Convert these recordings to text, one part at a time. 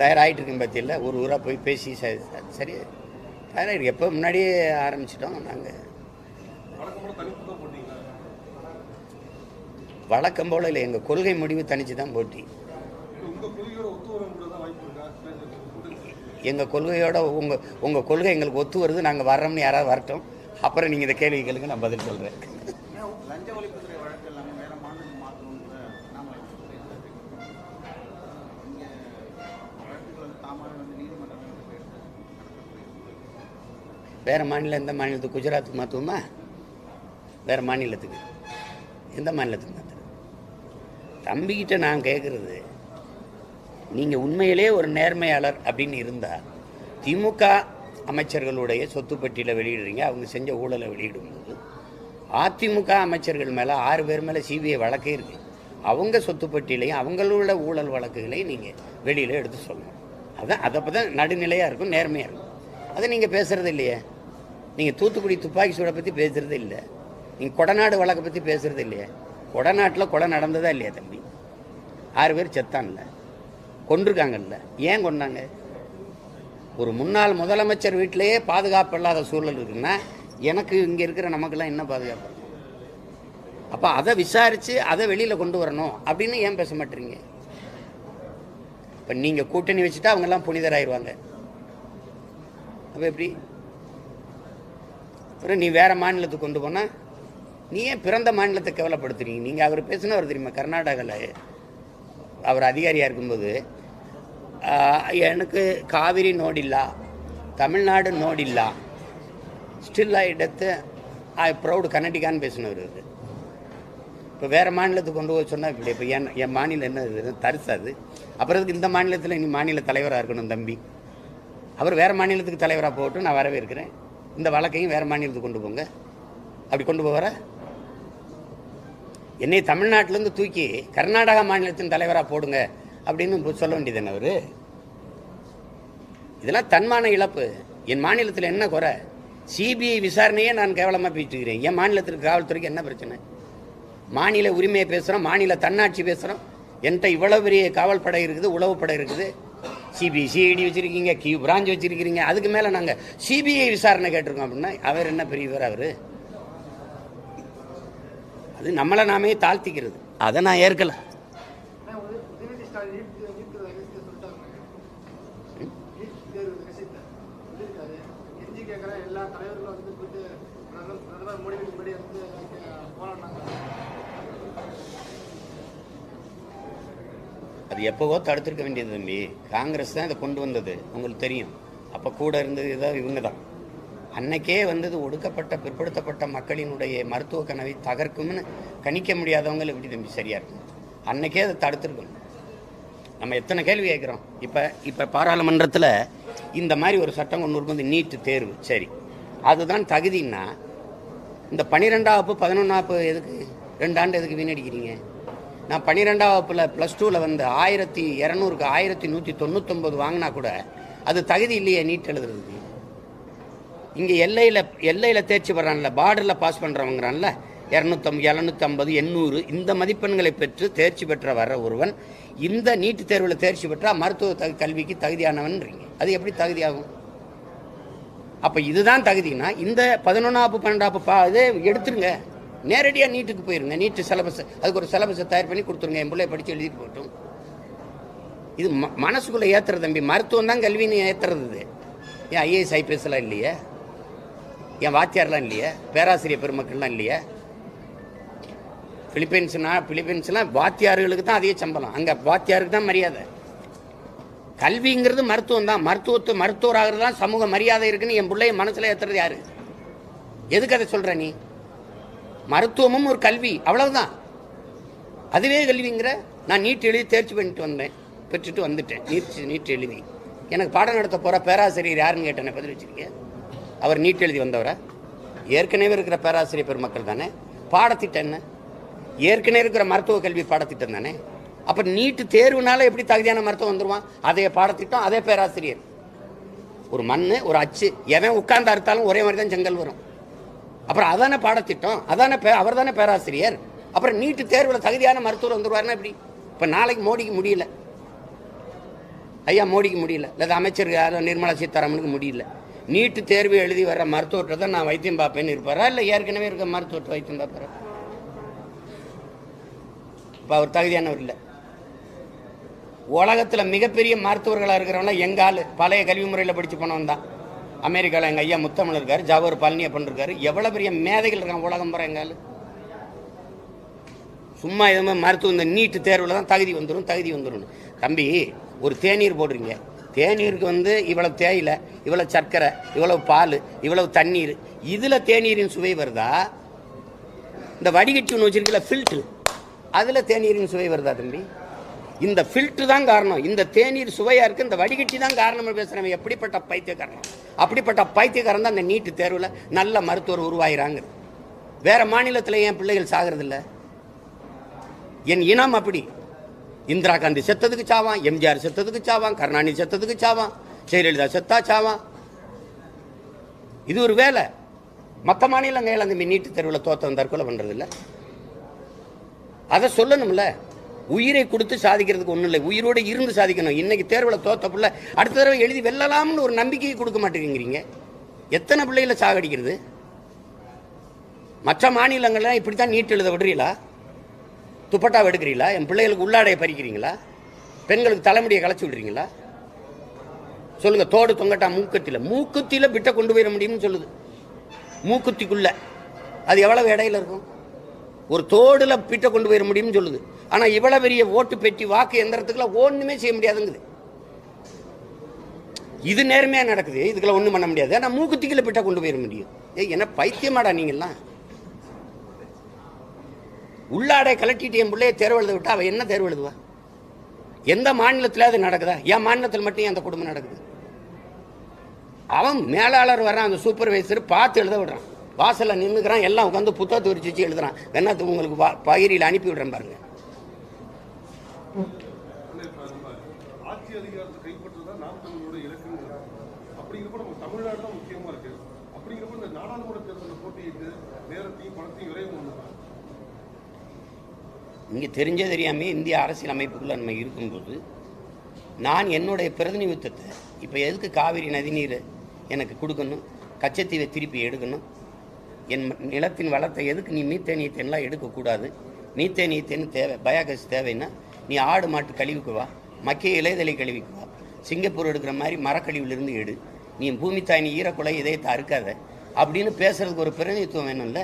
தயாராகிட்டு இருக்கும் பற்றியில் ஒரு ஊராக போய் பேசி சரி தயாராகிருக்கு எப்போ முன்னாடியே ஆரம்பிச்சிட்டோம் நாங்கள் வழக்கம் போல் இல்லை. எங்கள் கொள்கை முடிவு தனிச்சு தான் போட்டி. எங்கள் கொள்கையோட உங்கள் உங்கள் கொள்கை எங்களுக்கு ஒத்து வருது. நாங்கள் வர்றோம்னு யாராவது வரட்டும். அப்புறம் நீங்கள் இந்த கேள்வி கேளுங்க நான் பதில் சொல்கிறேன் வேறு மாநிலம் எந்த மாநிலத்துக்கு? குஜராத்துக்கு மாற்றுவோமா வேறு மாநிலத்துக்கு. எந்த மாநிலத்துக்கு மாற்றுறது தம்பிக்கிட்ட நான் கேட்குறது நீங்கள் உண்மையிலே ஒரு நேர்மையாளர் அப்படின்னு இருந்தால் திமுக அமைச்சர்களுடைய சொத்து பட்டியலை வெளியிடுறீங்க அவங்க செஞ்ச ஊழலை வெளியிடும்போது அதிமுக அமைச்சர்கள் மேலே ஆறு பேர் மேலே சிபிஐ வழக்கே இருக்குது அவங்க சொத்து பட்டியலையும் அவங்களோட ஊழல் வழக்குகளையும் நீங்கள் வெளியில் எடுத்து சொல்லணும். அதான் அதை அப்போ தான் நடுநிலையாக இருக்கும் நேர்மையாக இருக்கும். அதை நீங்கள் பேசுகிறது இல்லையே? நீங்கள் தூத்துக்குடி துப்பாக்கி சூடை பற்றி பேசுகிறது இல்லை. நீங்கள் கொடநாடு வழக்கை பற்றி பேசுகிறது இல்லையே. கொடநாட்டில் கொலை நடந்ததா இல்லையா தம்பி? ஆறு பேர் செத்தான்ல. கொண்டிருக்காங்கல்ல ஏன் கொண்டாங்க ஒரு முன்னாள் முதலமைச்சர் வீட்டிலேயே பாதுகாப்பு இல்லாத சூழல் இருக்குன்னா எனக்கு இங்கே இருக்கிற நமக்கெல்லாம் என்ன பாதுகாப்பு? அப்போ அதை விசாரித்து அதை வெளியில் கொண்டு வரணும் அப்படின்னு ஏன் பேச மாட்டீங்க? இப்போ நீங்கள் கூட்டணி வச்சுட்டா அவங்கெல்லாம் புனிதராயிருவாங்க. அப்போ எப்படி? அப்புறம் நீ வேறு மாநிலத்துக்கு கொண்டு போனால் நீ ஏன் பிறந்த மாநிலத்தை கேவலப்படுத்துறீங்க. நீங்கள் அவர் பேசினவர் தெரியுமா? கர்நாடகாவில் அவர் அதிகாரியாக இருக்கும்போது எனக்கு காவிரி நோடில்லா தமிழ்நாடு நோடில்லா. ஸ்டில் ஐ ஐ ப்ரௌடு கன்னடிகான்னு பேசினவர் இது இப்போ வேறு மாநிலத்துக்கு கொண்டு போய் சொன்னால் இப்படி இப்போ என் என் மாநிலம் என்ன இது? தரிசாது அப்புறத்துக்கு இந்த மாநிலத்தில் நீ மாநில தலைவராக இருக்கணும் தம்பி. அவர் வேறு மாநிலத்துக்கு தலைவராக போகட்டும் நான் வரவேற்கிறேன். இந்த வழக்கையும் வேறு மாநிலத்துக்கு கொண்டு போங்க. அப்படி கொண்டு போகிற என்னை தமிழ்நாட்டிலேருந்து தூக்கி கர்நாடகா மாநிலத்தின் தலைவராக போடுங்க அப்படின்னு சொல்ல வேண்டியது அவர்? இதெல்லாம் தன்மான இழப்பு. என் மாநிலத்தில் என்ன குறை? சிபிஐ விசாரணையே நான் கேவலமாக பேசிக்கிறேன் என் மாநிலத்திற்கு காவல்துறைக்கு என்ன பிரச்சனை? மாநில உரிமையை பேசுகிறோம் மாநில தன்னாட்சி பேசுகிறோம் என்கிட்ட இவ்வளோ பெரிய காவல் படை இருக்குது உளவு படை இருக்குது. சிபிசிஐடி வச்சுருக்கீங்க கியூ பிரான்ச் வச்சுருக்கிறீங்க. அதுக்கு மேலே நாங்கள் சிபிஐ விசாரணை கேட்டிருக்கோம் அப்படின்னா அவர் என்ன பெரியவர் அவர்? அது நம்மளை நாமே தாழ்த்திக்கிறது. அதை நான் ஏற்கலை. அது எப்போவோ தடுத்திருக்க வேண்டியது தம்பி. காங்கிரஸ் தான் இதை கொண்டு வந்தது. உங்களுக்கு தெரியும். அப்போ கூட இருந்தது இதான் இவங்க தான். அன்னைக்கே வந்தது ஒடுக்கப்பட்ட பிற்படுத்தப்பட்ட மக்களினுடைய மருத்துவ கனவை தகர்க்கும்னு கணிக்க முடியாதவங்களை எப்படி தம்பி சரியா இருக்கும்? அன்னைக்கே அதை தடுத்திருக்கணும். நம்ம எத்தனை கேள்வி கேட்குறோம்? இப்போ இப்போ பாராளுமன்றத்தில் இந்த மாதிரி ஒரு சட்டம் கொண்டு வரும்போது நீட்டு தேர்வு. சரி. அதுதான் தகுதின்னா இந்த பன்னிரெண்டாம் வகுப்பு எதுக்கு? ரெண்டு ஆண்டு எதுக்கு வீணடிக்கிறீங்க? நான் பன்னிரெண்டாம் வகுப்பில் ப்ளஸ் டூவில் வந்து ஆயிரத்தி இரநூறுக்கு ஆயிரத்தி நூற்றி தொண்ணூத்தொம்பது வாங்கினா கூட அது தகுதி இல்லையே நீட் எழுதுறதுக்கு. இங்கே எல்லையில் எல்லையில் தேர்ச்சி வர்றான்ல பார்டரில் பாஸ் பண்ணுறவங்கிறான்ல இரநூத்தம் எழுநூற்றம்பது எண்ணூறு இந்த மதிப்பெண்களை பெற்று தேர்ச்சி பெற்ற வர ஒருவன் இந்த நீட்டு தேர்வில் தேர்ச்சி பெற்றால் மருத்துவ தகு கல்விக்கு தகுதியானவன்றீங்க அது எப்படி தகுதியாகும்? அப்போ இதுதான் தகுதினா இந்த பதினொன்றாப்பு பன்னெண்டாப்பு பா இது எடுத்துருங்க. நேரடியாக நீட்டுக்கு போயிருங்க. நீட்டு சிலபஸ் அதுக்கு ஒரு சிலபஸை தயார் பண்ணி கொடுத்துருங்க. என் பிள்ளை படித்து எழுதிட்டு போட்டோம் இது ம மனசுக்குள்ளே ஏற்றுறது தம்பி. மருத்துவம் தான் கல்வின்னு ஏற்றுறது இது ஏன் ஐஏஎஸ் ஐபிஎஸ்லாம் இல்லையே? என் வாத்தியார்லாம் இல்லையே? பேராசிரியர் பெருமக்கள்லாம் இல்லையே? பிலிப்பைன்ஸ்னா பிலிப்பைன்ஸ்லாம் வாத்தியார்களுக்கு தான் அதிக சம்பளம். அங்கே வாத்தியாருக்கு தான் மரியாதை. கல்விங்கிறது மருத்துவம் தான். மருத்துவத்து மருத்துவராகிறது தான் சமூக மரியாதை இருக்குன்னு என் பிள்ளைய மனசில் ஏற்றுறது யாரு? எதுக்கு அதை சொல்கிற நீ? மருத்துவமும் ஒரு கல்வி அவ்வளவுதான். அதுவே கல்விங்கிற நான் நீட் எழுதி தேர்ச்சி பண்ணிட்டு வந்தேன் பெற்றுட்டு வந்துட்டேன். நீட் நீட் எழுதி. எனக்கு பாடம் நடத்த போகிற பேராசிரியர் யாருன்னு கேட்டேன் பதில் வச்சிருக்கேன் அவர் நீட் எழுதி வந்தவரா? ஏற்கனவே இருக்கிற பேராசிரியர் பெருமக்கள் தானே? பாடத்திட்டம் என்ன? ஏற்கனவே இருக்கிற மருத்துவ கல்வி பாடத்திட்டம் தானே? அப்போ நீட்டு தேர்வுனால எப்படி தகுதியான மருத்துவம் வந்துடுவான் அதே பாடத்திட்டம் அதே பேராசிரியர். ஒரு மண் ஒரு அச்சு எவன் உட்கார்ந்து அறுத்தாலும் ஒரே மாதிரி தான் செங்கல் வரும். அப்புறம் அதானே பாடத்திட்டம்? அதானே அவர் தானே பேராசிரியர். அப்புறம் நீட்டு தேர்வில் தகுதியான மருத்துவர் வந்துருவாருன்னா எப்படி? இப்போ நாளைக்கு மோடிக்கு முடியல. ஐயா மோடிக்கு முடியல. இல்லை அமைச்சர் யாரும் நிர்மலா சீதாராமனுக்கு முடியல. நீட்டு தேர்வு எழுதி வர்ற மருத்துவத்தை தான் நான் வைத்தியம் பார்ப்பேன்னு இருப்பாரா? இல்லை ஏற்கனவே இருக்க மருத்துவர்கிட்ட வைத்தியம் பார்ப்பாரா? இப்போ அவர் தகுதியானவர் இல்லை. உலகத்தில் மிகப்பெரிய மருத்துவர்களாக இருக்கிறவங்களாம் எங்கள் ஆள்? பழைய கல்வி முறையில் படித்து போனவன் தான் அமெரிக்காவில் எங்கள் ஐயா முத்தமிழ் இருக்கார் ஜவஹர் பழனியப்பன் இருக்காரு. எவ்வளோ பெரிய மேதைகள் இருக்காங்க உலகம் பூரா எங்கால் சும்மா எதுவுமே மருத்துவம் இந்த நீட்டு தேர்வில் தான் தகுதி வந்துடும் தகுதி வந்துடும் தம்பி ஒரு தேநீர் போடுறீங்க. தேநீருக்கு வந்து இவ்வளவு தேயிலை இவ்வளவு சர்க்கரை இவ்வளவு பால் இவ்வளவு தண்ணீர். இதில் தேநீரின் சுவை வருதா? இந்த வடிகட்டி ஒன்று வச்சிருக்கல ஃபில்ட்ரு அதில் தேநீரின் சுவை வருதா தம்பி? இந்த ஃபில்ட்ரு தான் காரணம். இந்த தேநீர் சுவையாக இருக்கு இந்த வடிகட்டி தான் காரணம் பேசுகிறவன் எப்படிப்பட்ட பைத்தியக்காரன்? அப்படிப்பட்ட பைத்தியக்காரன் தான் இந்த நீட்டு தேர்வில் நல்ல மருத்துவர் உருவாகிறாங்க வேற மாநிலத்தில் ஏன் பிள்ளைகள் சாகிறதில்ல. என் இனம் அப்படி. இந்திரா காந்தி செத்ததுக்கு சாவான் எம்ஜிஆர் செத்ததுக்கு சாவான் கருணாநிதி செத்ததுக்கு சாவான் ஜெயலலிதா செத்தா சாவான். இது ஒரு வேலை. மற்ற மாநிலங்கள் அந்த நீட்டு தெருவில் தோற்றம் தற்கொலை பண்ணுறதில்ல அதை சொல்லணும்ல. உயிரை கொடுத்து சாதிக்கிறதுக்கு ஒன்றும் இல்லை. உயிரோடு இருந்து சாதிக்கணும். இன்னைக்கு தேர்வில் தோத்த பிள்ளை அடுத்த தடவை எழுதி வெல்லலாம்னு ஒரு நம்பிக்கையை கொடுக்க மாட்டேங்கிறீங்க. எத்தனை பிள்ளைகளை சாகடிக்கிறது? மற்ற மாநிலங்கள்லாம் இப்படி தான் நீட் எழுத விடுறீங்களா துப்பட்டாவை எடுக்கிறீங்களா என் பிள்ளைகளுக்கு உள்ளாடையை பறிக்கிறீங்களா? பெண்களுக்கு தலைமுடியை களைச்சி விடுறீங்களா? சொல்லுங்க தோடு தொங்கட்டா மூக்கத்தில். மூக்குத்தியில் பிட்டை கொண்டு போயிட முடியும்னு சொல்லுது. மூக்குத்திக்குள்ள. அது எவ்வளவு இடையில இருக்கும்? ஒரு தோடுல பிட்டை கொண்டு போயிட முடியும்னு சொல்லுது. ஆனால் இவ்வளோ பெரிய ஓட்டு பெட்டி வாக்கு எந்திரத்துக்குலாம் ஒன்றுமே செய்ய முடியாதுங்குது. இது நேர்மையாக நடக்குது இதுக்கெல்லாம் ஒன்றும் பண்ண முடியாது. ஆனால் மூக்குத்திக்கில் பிட்டை கொண்டு போயிட முடியும். ஏ என்ன பைத்தியமாடா நீங்கள்லாம் உள்ளாடை கலட்டிட்டு என் பிள்ளைய தேர்வு எழுத விட்டா அவள் என்ன தேர்வு எழுதுவா? எந்த மாநிலத்தில் அது நடக்குதா? என் மாநிலத்தில் மட்டும் ஏன் அந்த குடும்பம் நடக்குது? அவன் மேலாளர் வரான் அந்த சூப்பர்வைசர் பார்த்து எழுத விடுறான். வாசலில் நின்றுக்கிறான் எல்லாம் உட்காந்து புத்தகத்தை வச்சு எழுதுறான். என்னத்துக்கு உங்களுக்கு வா- பகிரியில் அனுப்பி விடுறேன் பாருங்கள் அண்ணே, இப்ப நம்ம ஆட்சி அதிகாரத்தை கைப்பற்றுறது தான் நாம் தமிழோட இலக்குங்கிறாங்க அப்படிங்கிறப்ப நம்ம தமிழ்நாடு தான் முக்கியமாக இருக்குது அப்படிங்கிறப்ப இந்த நாடாளுமன்ற தேர்தலில் போட்டியிட்டு நேரத்தையும் பணத்தையும் விரைவு பண்ணுறாங்க இங்கே தெரிஞ்சே தெரியாமே இந்திய அரசியல் அமைப்புக்குள்ள நம்ம இருக்கும்போது நான் என்னுடைய பிரதிநிதித்துவத்தை இப்போ எதுக்கு காவிரி நதிநீர் எனக்கு கொடுக்கணும்? கச்சத்தீவை திருப்பி எடுக்கணும்? என் நிலத்தின் வளத்தை எதுக்கு நீ மீத்தேன் ஈத்தேன்லாம் எடுக்கக்கூடாது? மீத்தேன் ஈத்தேன் தேவை பயாகஸ் தேவைன்னா நீ ஆடு மாட்டு கழிவுக்கு வா. மக்கிய இலைதலை கழுவிக்குவா சிங்கப்பூர் எடுக்கிற மாதிரி மரக்கழிவுலேருந்து எடு. நீ பூமி தாய் நீ ஈரக்குலை இதயத்தை அறுக்காத. அப்படின்னு பேசுகிறதுக்கு ஒரு பிரதிநிதித்துவம் வேணும்ல?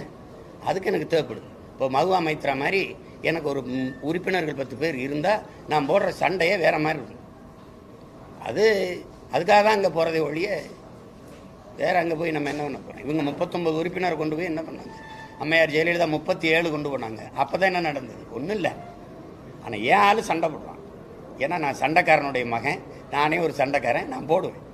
அதுக்கு எனக்கு தேவைப்படுது. இப்போ மகுவா மைத்ரா மாதிரி எனக்கு ஒரு உறுப்பினர்கள் பத்து பேர் இருந்தால் நான் போடுற சண்டையே வேறு மாதிரி இருக்கும். அது அதுக்காக தான் அங்கே போகிறதே ஒழிய வேறு அங்கே போய் நம்ம என்ன பண்ண போகிறோம் இவங்க முப்பத்தொம்பது உறுப்பினர் கொண்டு போய் என்ன பண்ணாங்க? அம்மையார் ஜெயலலிதா முப்பத்தி ஏழு கொண்டு போனாங்க. அப்போ தான் என்ன நடந்தது? ஒன்றும் இல்லை. ஆனால் ஏன் ஆள் சண்டை போடுறான் ஏன்னா நான் சண்டைக்காரனுடைய மகன். நானே ஒரு சண்டைக்காரன். நான் போடுவேன்.